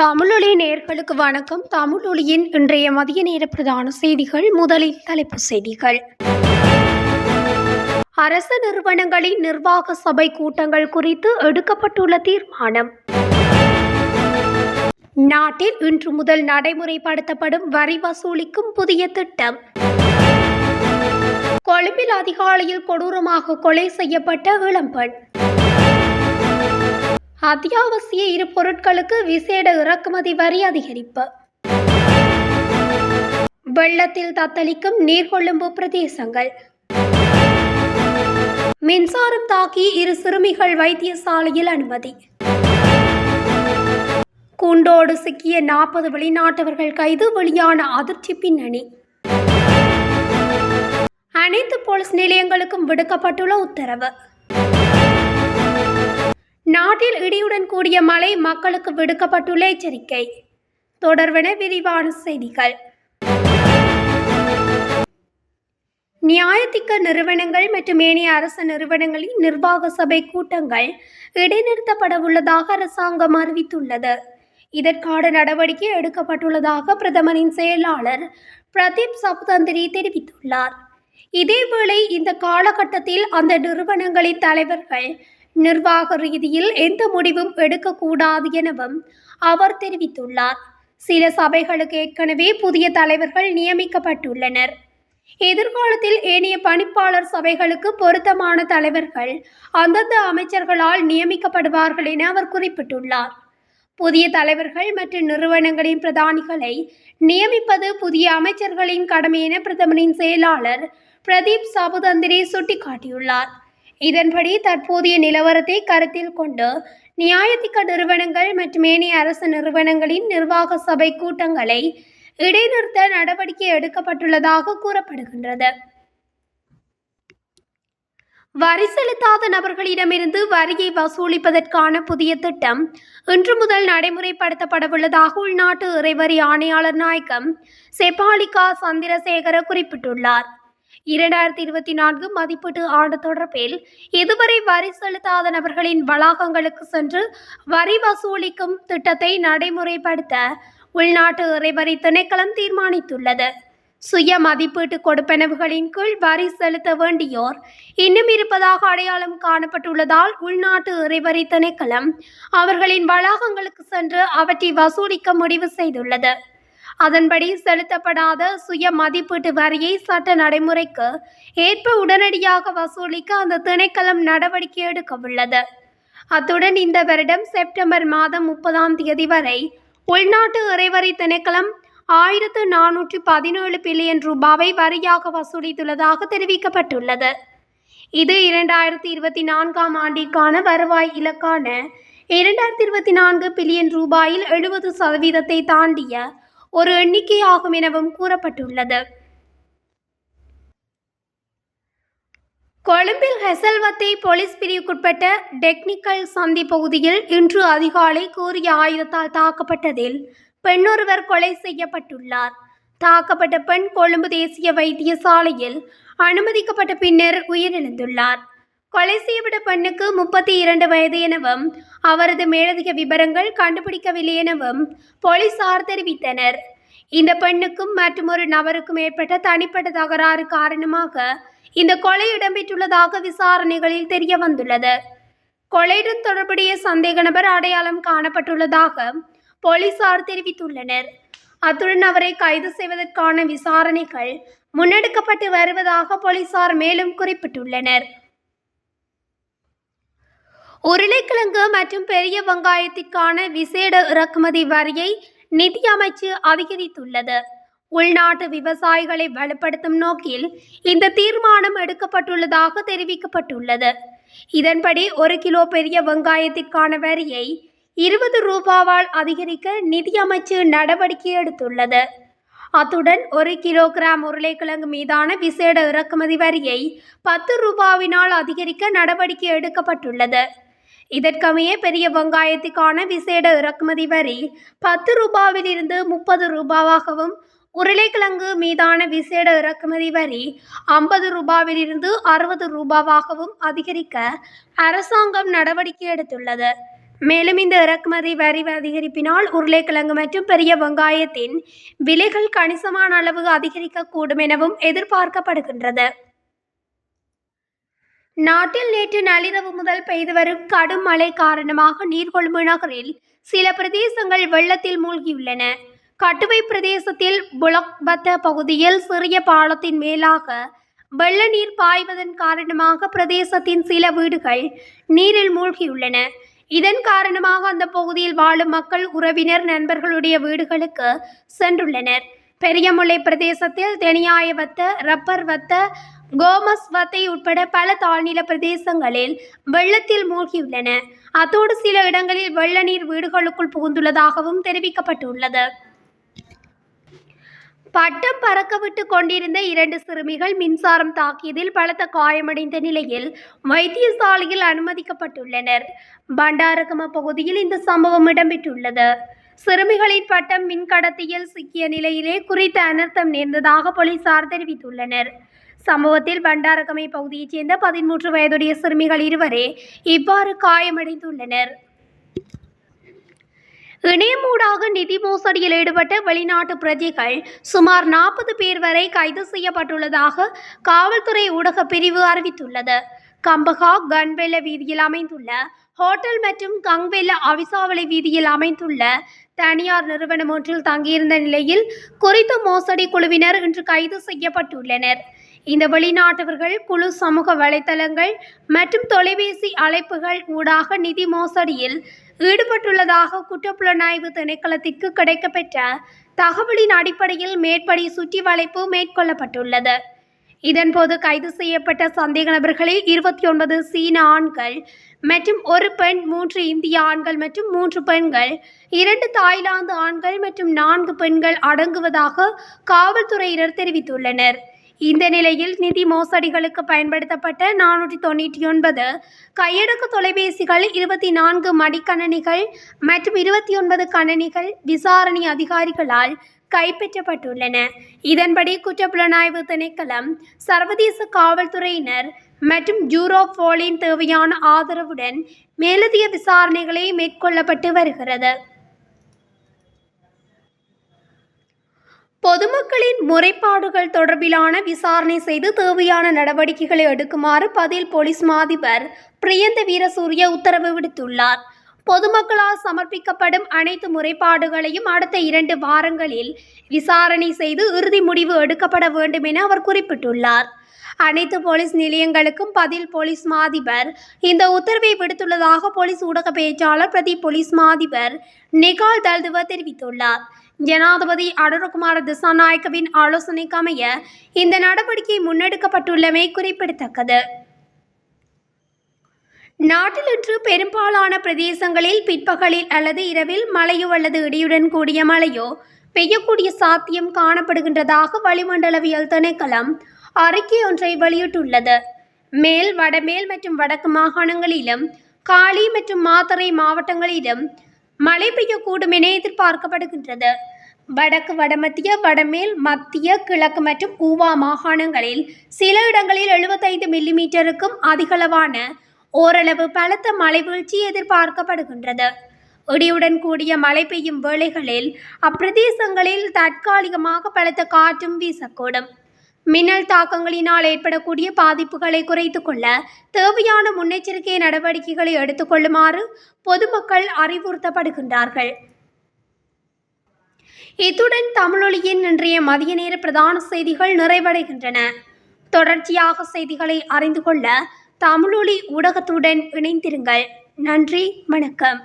தமிழொலி நேர்களுக்கு வணக்கம். தமிழொலியின் இன்றைய மதிய நேர பிரதான செய்திகள். முதலில் தலைப்பு செய்திகள். அரசு நிறுவனங்களின் நிர்வாக சபை கூட்டங்கள் குறித்து எடுக்கப்பட்டுள்ள தீர்மானம். நாட்டில் இன்று முதல் நடைமுறைப்படுத்தப்படும் வரி வசூலிக்கும் புதிய திட்டம். கொழும்பில் அதிகாலையில் கொடூரமாக கொலை செய்யப்பட்ட இளம்பெண். அத்தியாவசிய இரு பொருட்களுக்கு விசேட இறக்குமதி வரி அதிகரிப்பு. வெள்ளத்தில் தத்தளிக்கும் நீர்கொழும்பு பிரதேசங்கள். மின்சாரம் தாக்கி இரு சிறுமிகள் வைத்தியசாலையில் அனுமதி. குண்டோடு சிக்கிய நாற்பது வெளிநாட்டவர்கள் கைது வெளியான அதிர்ச்சி பின்னணி. அனைத்து போலீஸ் நிலையங்களுக்கும் விடுக்கப்பட்டுள்ள உத்தரவு. நாட்டில் இடியுடன் கூடிய மழை மக்களுக்கு விடுக்கப்பட்டுள்ள எச்சரிக்கை. தொடர்வன விரிவான செய்திகள். நியாயத்திக்க நிறுவனங்கள் மற்றும் ஏனைய அரசு நிறுவனங்களின் நிர்வாக சபை கூட்டங்கள் இடைநிறுத்தப்பட உள்ளதாக அரசாங்கம் அறிவித்துள்ளது. இதற்கான நடவடிக்கை எடுக்கப்பட்டுள்ளதாக பிரதமரின் செயலாளர் பிரதீப் சப்தந்திரி தெரிவித்துள்ளார். இதேவேளை இந்த காலகட்டத்தில் அந்த நிறுவனங்களின் தலைவர்கள் நிர்வாக ரீதியில் எந்த முடிவும் எடுக்கக்கூடாது எனவும் அவர் தெரிவித்துள்ளார். சில சபைகளுக்கு ஏற்கனவே புதிய தலைவர்கள் நியமிக்கப்பட்டுள்ளனர். எதிர்காலத்தில் ஏனைய பணிப்பாளர் சபைகளுக்கு பொருத்தமான தலைவர்கள் அந்தந்த அமைச்சர்களால் நியமிக்கப்படுவார்கள் என அவர் குறிப்பிட்டுள்ளார். புதிய தலைவர்கள் மற்றும் நிறுவனங்களின் பிரதானிகளை நியமிப்பது புதிய அமைச்சர்களின் கடமை என பிரதமரின் செயலாளர் பிரதீப் சாபுதந்திரி சுட்டிக்காட்டியுள்ளார். இதன்படி தற்போதைய நிலவரத்தை கருத்தில் கொண்டு நியாயத்திக்க நிறுவனங்கள் மற்றும் ஏனைய அரசு நிறுவனங்களின் நிர்வாக சபை கூட்டங்களை இடைநிறுத்த நடவடிக்கை எடுக்கப்பட்டுள்ளதாக கூறப்படுகின்றது. வரி செலுத்தாத நபர்களிடமிருந்து வரியை வசூலிப்பதற்கான புதிய திட்டம் இன்று முதல் நடைமுறைப்படுத்தப்படவுள்ளதாக உள்நாட்டு இறைவரி ஆணையாளர் நாயகம் செபாலிகா சந்திரசேகர குறிப்பிட்டுள்ளார். இரண்டாயிரத்தி இருபத்தி நான்கு மதிப்பீட்டு ஆண்டு தொடர்பில் இதுவரை வரி செலுத்தாத நபர்களின் வளாகங்களுக்கு சென்று வரி வசூலிக்கும் திட்டத்தை நடைமுறைப்படுத்த உள்நாட்டு இறைவரி திணைக்களம் தீர்மானித்துள்ளது. சுய மதிப்பீட்டு கொடுப்பனவுகளின் கீழ் வரி செலுத்த வேண்டியோர் இன்னும் இருப்பதாக அடையாளம் காணப்பட்டுள்ளதால் உள்நாட்டு இறைவரி திணைக்களம் அவர்களின் வளாகங்களுக்கு சென்று அவற்றை வசூலிக்க முடிவு செய்துள்ளது. அதன்படி செலுத்தப்படாத சுய மதிப்பீட்டு வரியை சட்ட நடைமுறைக்கு ஏற்ப உடனடியாக வசூலிக்க அந்த திணைக்களம் நடவடிக்கை எடுக்கவுள்ளது. அத்துடன் இந்த வருடம் செப்டம்பர் மாதம் முப்பதாம் தேதி வரை உள்நாட்டு இறைவரி திணைக்களம் ஆயிரத்து நானூற்றி பதினேழு பில்லியன் ரூபாவை வரியாக வசூலித்துள்ளதாக தெரிவிக்கப்பட்டுள்ளது. இது இரண்டாயிரத்தி இருபத்தி நான்காம் ஆண்டிற்கான வருவாய் இலக்கான இரண்டாயிரத்தி இருபத்தி நான்கு பில்லியன் ரூபாயில் எழுபது சதவீதத்தை தாண்டிய ஒரு எண்ணிக்கையாகும் எனவும் கூறப்பட்டுள்ளது. கொழும்பில் ஹெசல்வத்தை போலீஸ் பிரிவுக்குட்பட்ட டெக்னிக்கல் சந்தி பகுதியில் இன்று அதிகாலை கூறிய ஆயுதத்தால் தாக்கப்பட்டதில் பெண்ணொருவர் கொலை செய்யப்பட்டுள்ளார். தாக்கப்பட்ட பெண் கொழும்பு தேசிய வைத்தியசாலையில் அனுமதிக்கப்பட்ட பின்னர் உயிரிழந்துள்ளார். கொலை செய்யப்பட்ட பெண்ணுக்கு முப்பத்தி இரண்டு வயது எனவும் அவரது மேலதிக விவரங்கள் கண்டுபிடிக்கவில்லை எனவும் போலீசார் தெரிவித்தனர். இந்த பெண்ணுக்கும் மற்றும் ஒரு நபருக்கும் ஏற்பட்ட தனிப்பட்ட தகராறு காரணமாக இந்த கொலை இடம்பெற்றுள்ளதாக விசாரணைகளில் தெரிய வந்துள்ளது கொலையுடன் தொடர்புடைய சந்தேக நபர் அடையாளம் காணப்பட்டுள்ளதாக போலீசார் தெரிவித்துள்ளனர். அத்துடன் அவரை கைது செய்வதற்கான விசாரணைகள் முன்னெடுக்கப்பட்டு வருவதாக போலீசார் மேலும் குறிப்பிட்டுள்ளனர். உருளைக்கிழங்கு மற்றும் பெரிய வெங்காயத்திற்கான விசேட இறக்குமதி வரியை நிதி அமைச்சு அதிகரித்துள்ளது. உள்நாட்டு விவசாயிகளை வலுப்படுத்தும் நோக்கில் இந்த தீர்மானம் எடுக்கப்பட்டுள்ளதாக தெரிவிக்கப்பட்டுள்ளது. இதன்படி ஒரு கிலோ பெரிய வெங்காயத்திற்கான வரியை இருபது ரூபாவால் அதிகரிக்க நிதியமைச்சு நடவடிக்கை எடுத்துள்ளது. அத்துடன் ஒரு கிலோகிராம் உருளைக்கிழங்கு மீதான விசேட இறக்குமதி வரியை பத்து ரூபாவினால் அதிகரிக்க நடவடிக்கை எடுக்கப்பட்டுள்ளது. இதற்கமைய பெரிய வெங்காயத்துக்கான விசேட இறக்குமதி வரி பத்து ரூபாவிலிருந்து முப்பது ரூபாவாகவும் உருளைக்கிழங்கு மீதான விசேட இறக்குமதி வரி ஐம்பது ரூபாவிலிருந்து அறுபது ரூபாவாகவும் அதிகரிக்க அரசாங்கம் நடவடிக்கை எடுத்துள்ளது. மேலும் இந்த இறக்குமதி வரி அதிகரிப்பினால் உருளைக்கிழங்கு மற்றும் பெரிய வெங்காயத்தின் விலைகள் கணிசமான அளவு அதிகரிக்கக்கூடும் எனவும் எதிர்பார்க்கப்படுகின்றது. நாட்டில் நேற்று நள்ளிரவு முதல் பெய்து வரும் கடும் மழை காரணமாக நீர்கொழும்பு நகரில் சில பிரதேசங்கள் வெள்ளத்தில் மூழ்கியுள்ளன. கட்டுவை பிரதேசத்தில் புலக்பத்த பகுதியில் சிறிய பாலத்தின் மேலாக வெள்ள நீர் பாய்வதன் காரணமாக பிரதேசத்தின் சில வீடுகள் நீரில் மூழ்கியுள்ளன. இதன் காரணமாக அந்த பகுதியில் வாழும் மக்கள் உறவினர் நண்பர்களுடைய வீடுகளுக்கு சென்றுள்ளனர். பெரியமுல்லை பிரதேசத்தில் தெனியாயவத்த ரப்பர் வத்த கோமஸ் வத்தை உட்பட பல தாழ்நில பிரதேசங்களில் வெள்ளத்தில் மூழ்கியுள்ளன. அத்தோடு சில இடங்களில் வெள்ள நீர் வீடுகளுக்குள் புகுந்துள்ளதாகவும் தெரிவிக்கப்பட்டுள்ளது. பட்டம் பறக்கவிட்டு கொண்டிருந்த இரண்டு சிறுமிகள் மின்சாரம் தாக்கியதில் பலத்த காயமடைந்த நிலையில் வைத்தியசாலையில் அனுமதிக்கப்பட்டுள்ளனர். பண்டாரகம பகுதியில் இந்த சம்பவம் இடம்பெற்றுள்ளது. சிறுமிகளின் பட்டம் மின்கடத்தியில் சிக்கிய நிலையிலே குறித்த அனர்த்தம் நேர்ந்ததாக போலீசார் தெரிவித்துள்ளனர். சம்பவத்தில் பண்டாரகமை பகுதியைச் சேர்ந்த பதிமூன்று வயதுடைய சிறுமிகள் இருவரே இவ்வாறு காயமடைந்துள்ளனர். இணையமூடாக நிதி மோசடியில் ஈடுபட்ட வெளிநாட்டு பிரஜைகள் சுமார் நாற்பது பேர் வரை கைது செய்யப்பட்டுள்ளதாக காவல்துறை ஊடக பிரிவு அறிவித்துள்ளது. கம்பகா கன்வெல்ல வீதியில் அமைந்துள்ள ஹோட்டல் மற்றும் கங்வெல்ல அவிசாவளி வீதியில் அமைந்துள்ள தனியார் நிறுவனம் ஒன்றில் தங்கியிருந்த நிலையில் குறித்த மோசடி குழுவினர் இன்று கைது செய்யப்பட்டுள்ளனர். இந்த வெளிநாட்டவர்கள் குழு சமூக வலைத்தளங்கள் மற்றும் தொலைபேசி அழைப்புகள் ஊடாக நிதி மோசடியில் ஈடுபட்டுள்ளதாக குற்றப்புலனாய்வு திணைக்களத்திற்கு கிடைக்கப்பெற்ற தகவலின் அடிப்படையில் மேற்படி சுற்றி வளைப்பு மேற்கொள்ளப்பட்டுள்ளது இதன்போது கைது செய்யப்பட்ட சந்தேக நபர்களில் இருபத்தி ஒன்பது சீன ஆண்கள் மற்றும் ஒரு பெண் மூன்று இந்திய ஆண்கள் மற்றும் மூன்று பெண்கள் இரண்டு தாய்லாந்து ஆண்கள் மற்றும் நான்கு பெண்கள் அடங்குவதாக காவல்துறையினர் தெரிவித்துள்ளனர். இந்த நிலையில் நிதி மோசடிகளுக்கு பயன்படுத்தப்பட்ட நானூற்றி தொண்ணூற்றி ஒன்பது கையடக்கு தொலைபேசிகள் இருபத்தி நான்கு மடிக்கணனிகள் மற்றும் இருபத்தி ஒன்பது கணனிகள் விசாரணை அதிகாரிகளால் கைப்பற்றப்பட்டுள்ளன. இதன்படி குற்றப்புலனாய்வு திணைக்களம் சர்வதேச காவல்துறையினர் மற்றும் ஜூரோபோலின் தேவையான ஆதரவுடன் மேலதிக விசாரணைகளை மேற்கொள்ளப்பட்டு வருகிறது. பொதுமக்களின் முறைப்பாடுகள் தொடர்பிலான விசாரணை செய்து தேவையான நடவடிக்கைகளை எடுக்குமாறு பதில் போலீஸ் மாதிபர் பிரியந்த வீரசூரிய உத்தரவு விடுத்துள்ளார். பொதுமக்களால் சமர்ப்பிக்கப்படும் அனைத்து முறைப்பாடுகளையும் அடுத்த இரண்டு வாரங்களில் விசாரணை செய்து இறுதி முடிவு எடுக்கப்பட வேண்டும் என அவர் குறிப்பிட்டுள்ளார். அனைத்து போலீஸ் நிலையங்களுக்கும் பதில் போலீஸ் மாதிபர் இந்த உத்தரவை விடுத்துள்ளதாக போலீஸ் ஊடக பேச்சாளர் பிரதி போலீஸ் மாதிபர் நிகால் தல்துவ தெரிவித்துள்ளார். ஜனாதிபதி அனுரகுமார திசாநாயக்கவின் ஆலோசனைக்கு அமைய இந்த நடவடிக்கை முன்னெடுக்கப்பட்டுள்ளமை குறிப்பிடத்தக்கது. நாட்டில் இன்று பெரும்பாலான பிரதேசங்களில் பிற்பகலில் அல்லது இரவில் மழையோ அல்லது இடியுடன் கூடிய மழையோ பெய்யக்கூடிய சாத்தியம் காணப்படுகின்றதாக வளிமண்டலவியல் திணைக்களம் அறிக்கை ஒன்றை வெளியிட்டுள்ளது. மேல் வடமேல் மற்றும் வடக்கு மாகாணங்களிலும் காளி மற்றும் மாத்தறை மாவட்டங்களிலும் மழை பெய்யக்கூடும் என எதிர்பார்க்கப்படுகின்றது. வடக்கு வடமத்திய வடமேல் மத்திய கிழக்கு மற்றும் ஊவா மாகாணங்களில் சில இடங்களில் எழுபத்தைந்து மில்லிமீட்டருக்கும் அதிகளவான ஓரளவு பலத்த மழை வீழ்ச்சி எதிர்பார்க்கப்படுகின்றது. இடியுடன் கூடிய மழை பெய்யும் வேளைகளில் அப்பிரதேசங்களில் தற்காலிகமாக பலத்த காற்றும் வீசக்கூடும். மின்னல் தாக்கங்களினால் ஏற்படக்கூடிய பாதிப்புகளை குறைத்து கொள்ள தேவையான முன்னெச்சரிக்கை நடவடிக்கைகளை எடுத்துக்கொள்ளுமாறு பொதுமக்கள் அறிவுறுத்தப்படுகின்றார்கள். இத்துடன் தமிழொலியின் இன்றைய மதிய நேர பிரதான செய்திகள் நிறைவடைகின்றன. தொடர்ச்சியாக செய்திகளை அறிந்து கொள்ள தமிழொலி ஊடகத்துடன் இணைந்திருங்கள். நன்றி வணக்கம்.